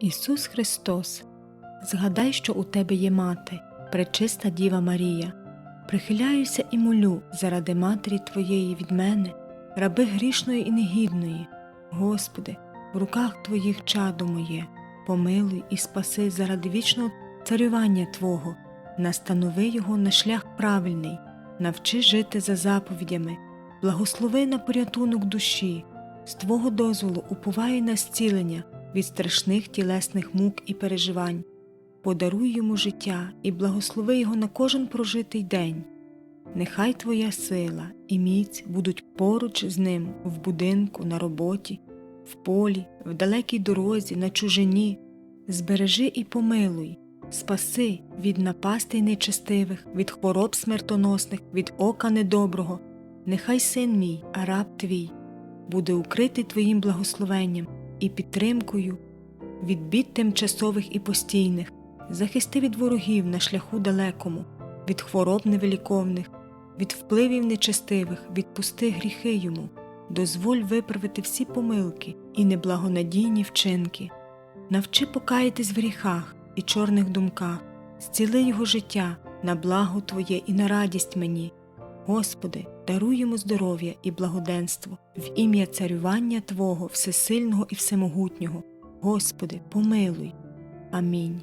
Ісус Христос, згадай, що у тебе є мати, пречиста Діва Марія. Прихиляюся і молю заради матері Твоєї від мене, раби грішної і негідної. Господи, в руках Твоїх чадо моє, помилуй і спаси заради вічного царювання Твого, настанови його на шлях правильний, навчи жити за заповідями, благослови на порятунок душі, з Твого дозволу уповай на зцілення від страшних тілесних мук і переживань. Подаруй йому життя і благослови його на кожен прожитий день. Нехай Твоя сила і міць будуть поруч з ним в будинку, на роботі, в полі, в далекій дорозі, на чужині. Збережи і помилуй, спаси від напастей нечестивих, від хвороб смертоносних, від ока недоброго. Нехай син мій, а раб твій, буде укритий Твоїм благословенням і підтримкою від бід тимчасових і постійних, захисти від ворогів на шляху далекому, від хвороб невеликовних, від впливів нечестивих, відпусти гріхи йому, дозволь виправити всі помилки і неблагонадійні вчинки, навчи покаятись в гріхах і чорних думках, зціли його життя на благо Твоє і на радість мені. Господи, даруй йому здоров'я і благоденство в ім'я царювання Твого Всесильного і Всемогутнього. Господи, помилуй. Амінь.